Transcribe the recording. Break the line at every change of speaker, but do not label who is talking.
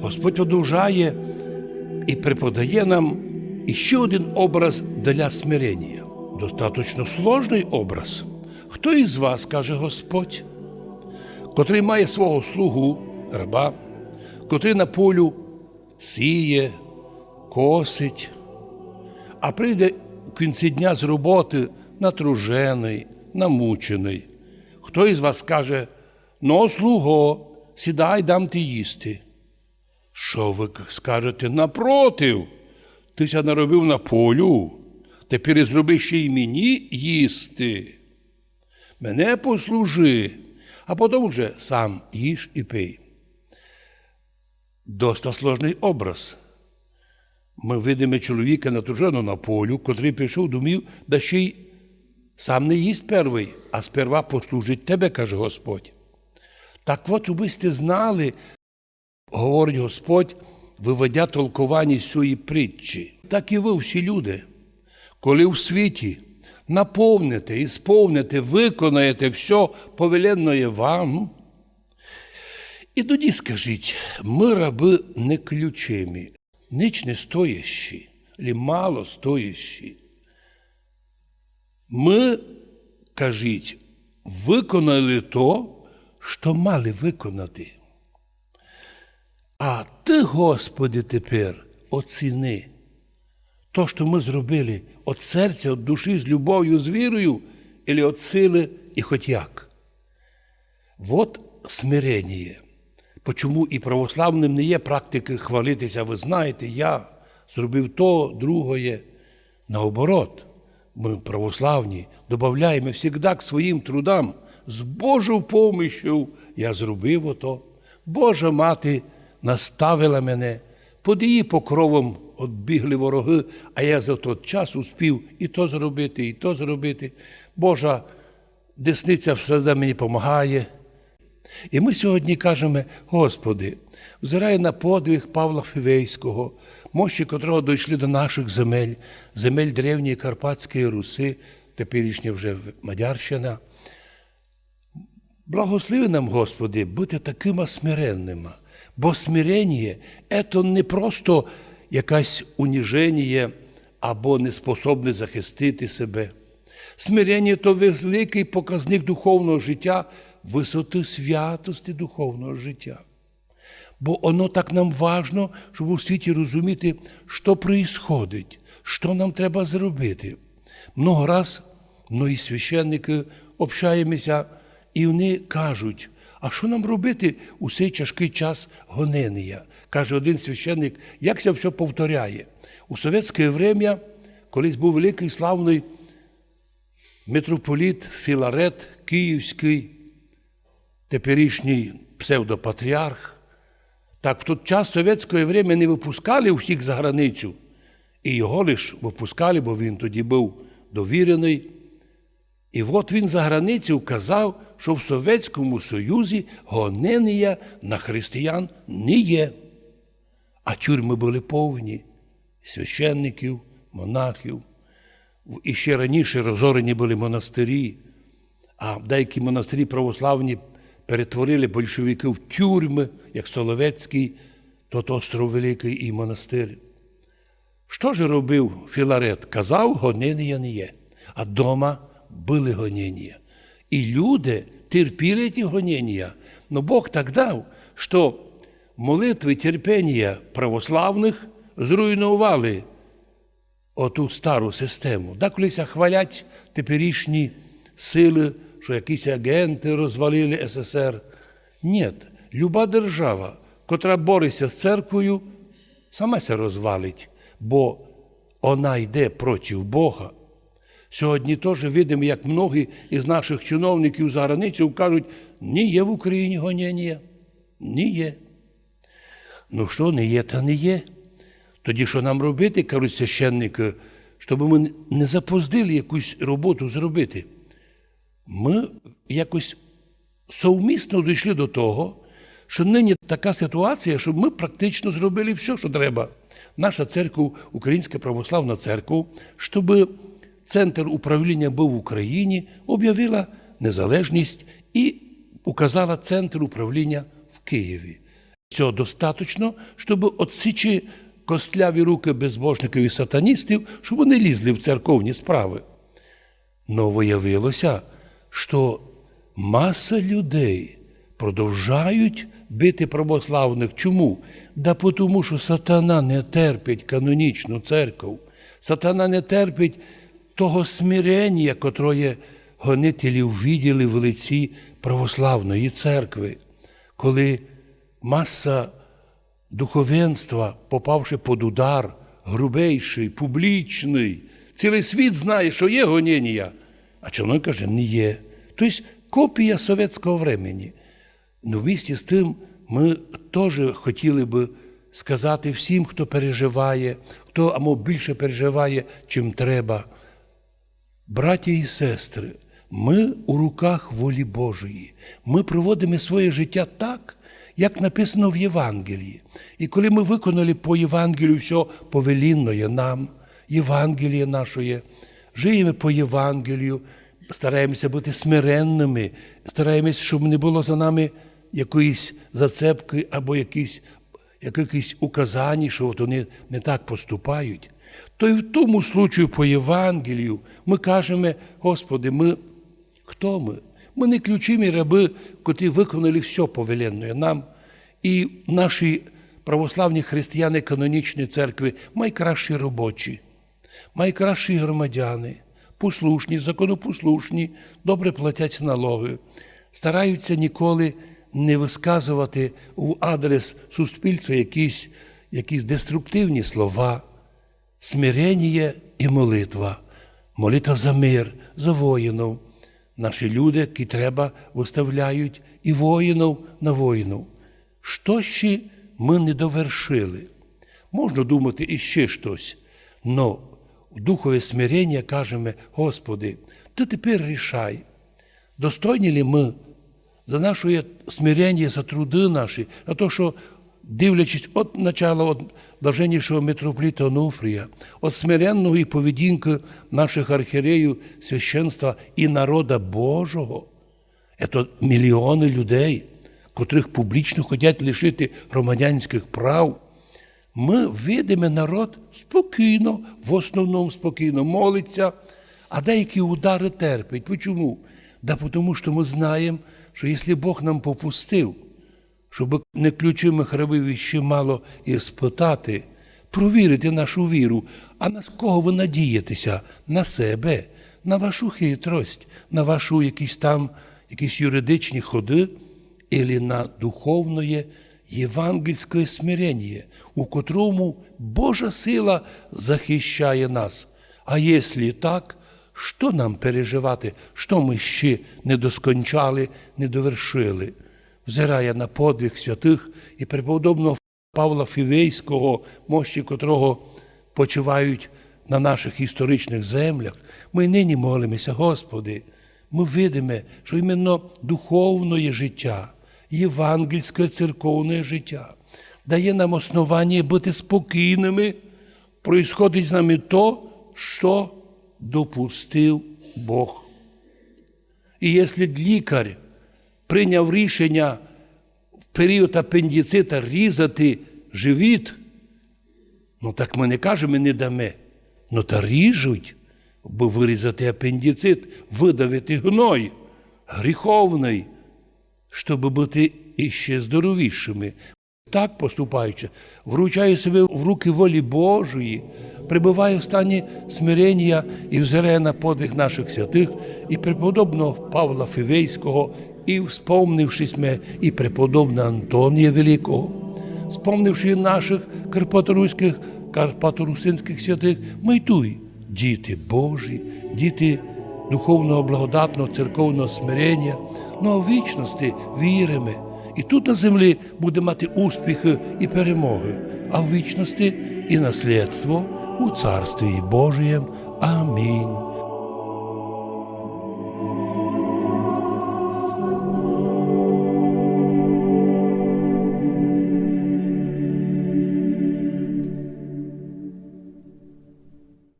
Господь продовжує і преподає нам іще один образ для смирення. Достаточно сложний образ. Хто із вас, каже Господь, котрий має свого слугу, раба, котрий на полю сіє, косить, а прийде в кінці дня з роботи натружений, намучений. Хто із вас скаже, ну, слуго, сідай, дам ти їсти. Що ви скажете напротив? Ти ся наробив на полю, тепер і зроби ще й мені їсти. Мене послужи, а потім вже сам їж і пий. Доста сложний образ. Ми видимо чоловіка натруженого на полю, котрий прийшов думів, да ще й сам не їсть перший, а сперва послужить тебе, каже Господь. Так от, ви сте знали, говорить Господь, виведя толкування цієї притчі. Так і ви всі люди, коли в світі наповните, ісповните, виконаєте все повеленное вам, і тоді скажіть, ми раби не ключимі, ніч не стоящі, лі мало стоящі. Ми, кажіть, виконали то, що мали виконати. А ти, Господи, тепер оціни то, що ми зробили від серця, від душі, з любов'ю, з вірою, або від сили і хоч як. Вот смирення. Почому і православним не є практики хвалитися, ви знаєте, я зробив то, другое. Наоборот, ми православні додаємо завжди к своїм трудам з Божою помощю я зробив ото. Божа мати наставила мене, під її покровом відбігли вороги, а я за той час успів і то зробити, і то зробити. Божа десниця завжди мені допомагає. І ми сьогодні кажемо, Господи, взирай на подвиг Павла Фівейського, мощі котрого дійшли до наших земель, земель древньої Карпатської Руси, теперішня вже Мадярщина. Благослови нам, Господи, бути такими смиренними, бо смирення – це не просто якесь уніження або неспособне захистити себе. Смирення то великий показник духовного життя, висоти святості духовного життя. Бо воно так нам важно, щоб у світі розуміти, що происходить, що нам треба зробити. Много раз многі священники общаємося, і вони кажуть, а що нам робити у цей тяжкий час гонення? Каже один священник, як це все повторяє. У совєтське время, колись був великий славний митрополіт Філарет Київський, теперішній псевдопатріарх, так в той час совєтське время не випускали всіх за границю, і його лише випускали, бо він тоді був довірений. І от він за границю казав, що в Совєтському Союзі гонення на християн не є. А тюрми були повні священників, монахів. І ще раніше розорені були монастирі, а деякі монастирі православні перетворили большевики в тюрми, як Соловецький, тот остров Великий і монастир. Що ж робив Філарет? Казав, гонення не є, а дома були гонення. І люди терпіли ті гонення. Но Бог так дав, що молитви терпіння православних зруйнували оту стару систему. Да, колись хвалять теперішні сили, що якісь агенти розвалили СССР. Ні, люба держава, котра бореться з церквою, сама це розвалить, бо вона йде проти Бога. Сьогодні теж видимо, як многі із наших чиновників за границю кажуть, ні є в Україні гонення, ні є. Ну що, не є, та не є. Тоді що нам робити, кажуть священники, щоб ми не запоздили якусь роботу зробити? Ми якось совмісно дійшли до того, що нині така ситуація, що ми практично зробили все, що треба. Наша церква, Українська православна церква, щоб центр управління був в Україні, об'явила незалежність і указала центр управління в Києві. Цього достатньо, щоб отсічі костляві руки безбожників і сатаністів, щоб вони лізли в церковні справи. Но виявилося, що маса людей продовжають бити православних. Чому? Да тому, що сатана не терпить канонічну церкву. Сатана не терпить того смирення, котроє гонителі виділи в лиці православної церкви, коли маса духовенства, попавши під удар, грубейший, публічний, цілий світ знає, що є гоніння, а чоловік каже, не є. Тобто копія совєтського времени. Ну, вместе з тим, ми теж хотіли би сказати всім, хто переживає, хто або більше переживає, чим треба. Браті і сестри, ми у руках волі Божої. Ми проводимо своє життя так, як написано в Євангелії. І коли ми виконали по Євангелію все повелінное нам, Євангеліє нашої, живемо по Євангелію, стараємося бути смиренними, стараємося, щоб не було за нами якоїсь зацепки або якісь, якісь указання, що от вони не так поступають. То і в тому случаю по Євангелію ми кажемо, Господи, ми хто ми? Ми не ключимі раби, котрі виконали все повеленне нам. І наші православні християни канонічної церкви найкращі робочі, найкращі громадяни, послушні, законопослушні, добре платять налоги, стараються ніколи не висказувати в адрес суспільства якісь, якісь деструктивні слова смирення і молитва, молитва за мир, за воїнів. Наші люди, які треба, виставляють і воїнів на воїнів. Що ще ми не довершили? Можна думати і ще щось, но в духове смирення кажемо, Господи, Ти тепер рішай, достойні ли ми за наше смирення, за труди наші, за те, що дивлячись від від блаженнішого митрополіта Онуфрія, від смиренної поведінки наших архієреїв, священства і народа Божого, це мільйони людей, котрих публічно хочуть лишити громадянських прав. Ми видимо народ спокійно, в основному спокійно молиться, а деякі удари терпить. Чому? Да тому що ми знаємо, що якщо Бог нам попустив, щоб не ключимих рабів ще мало і спитати, провірити нашу віру, а на кого ви надієтеся? На себе, на вашу хитрость, на вашу якісь там якісь юридичні ходи, або на духовне євангельське смирення, у котрому Божа сила захищає нас. А якщо так, що нам переживати, що ми ще не доскончали, не довершили? Взирає на подвиг святих і преподобного Павла Фівейського, мощі котрого почувають на наших історичних землях, ми нині молимося, Господи. Ми видимо, що іменно духовне життя, євангельське церковне життя дає нам основання бути спокійними, происходить з нами то, що допустив Бог. І якщо лікар прийняв рішення в період апендицита різати живіт, ну так ми не кажемо, не дамо. Ну та ріжуть, бо вирізати апендицит, видавити гной гріховний, щоб бути іще здоровішими. Так поступаючи, вручає себе в руки волі Божої, прибуває в стані смирення і взирає на подвиг наших святих, і преподобного Павла Фівейського, і вспомнившись ми, і преподобного Антонія Великого, спомнивши наших карпаторуських, карпаторусинських святих, ми й туй, діти Божі, діти духовного благодатного церковного смирення, ну а вічності віримо. І тут на землі буде мати успіхи і перемоги, а в вічності і наслідство у Царстві Божієм. Амінь.